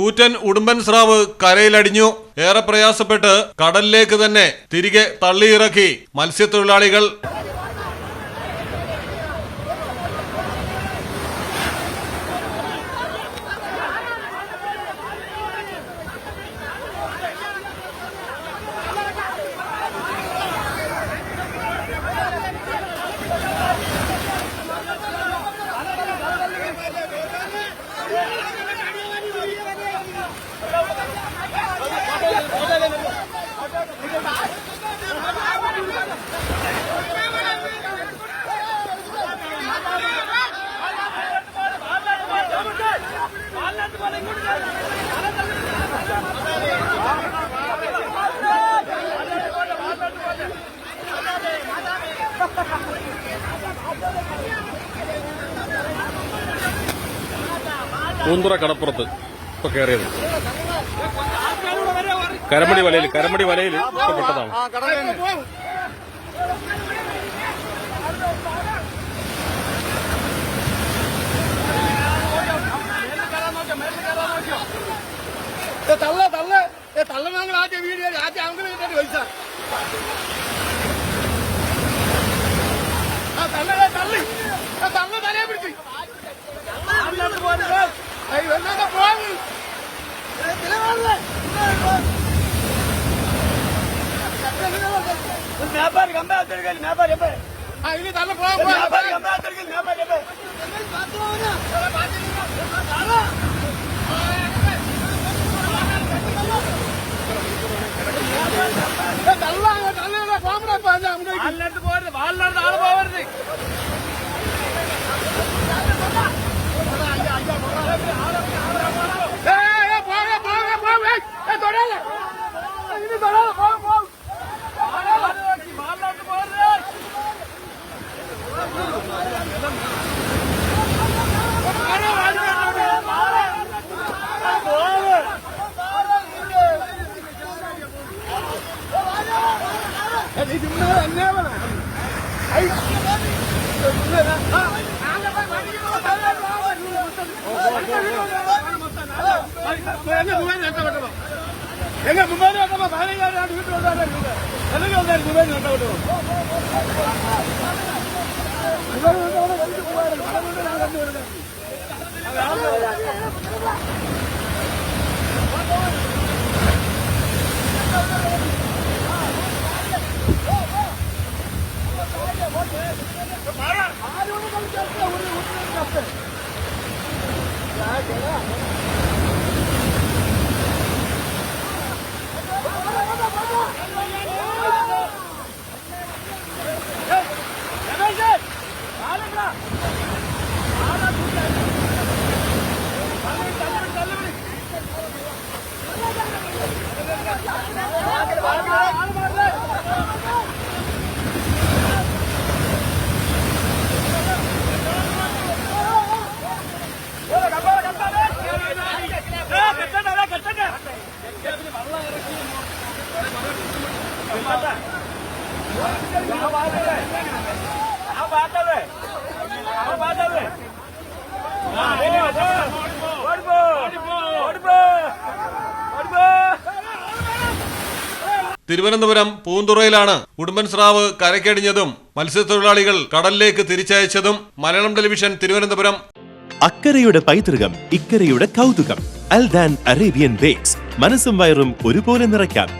കൂറ്റൻ ഉടുമ്പൻ സ്രാവ് കരയിലടിഞ്ഞു. ഏറെ പ്രയാസപ്പെട്ട് കടലിലേക്ക് തന്നെ തിരികെ തള്ളിയിറക്കി മത്സ്യത്തൊഴിലാളികൾ പൂന്തുറ കടപ്പുറത്ത് ഇപ്പൊ കയറിയത് കരമടി വലയിൽ കരമടി വലയിൽ ഇഷ്ടപ്പെട്ടതാണ്. പെട്ടതാണ് തള്ള തള്ള. തള്ള ഞങ്ങൾ ആദ്യം വീട് ആദ്യം അങ്ങനെ കിട്ടിട്ട് പൈസ തള്ള തള്ളി. തള്ള തലയെ പിടിച്ച്. എന്നാ மேப்பாரு கம்பா வச்சிருக்கேன் மேப்பாரு எப்ப? இதுல தள்ள போக எங்க முன்னாடி வந்தமா பதினஞ்சாயிரம் வீட்டு வந்தாங்க எனக்கு வந்தாரு முன்னாடி வந்த आगे उन्हें कम चलते उन्हें उतने चलते क्या है क्या തിരുവനന്തപുരം പൂന്തുറയിലാണ് ഉടുമ്പൻ സ്രാവ് കരക്കടിഞ്ഞതും മത്സ്യത്തൊഴിലാളികൾ കടലിലേക്ക് തിരിച്ചയച്ചതും മലയാളം ടെലിവിഷൻ തിരുവനന്തപുരം. അക്കരയുടെ പൈതൃകം ഇക്കരയുടെ കൗതുകം അൽ ദാൻ അറേബ്യൻ ബേക്സ്. മനസ്സും വയറും ഒരുപോലെ നിറയ്ക്കാം.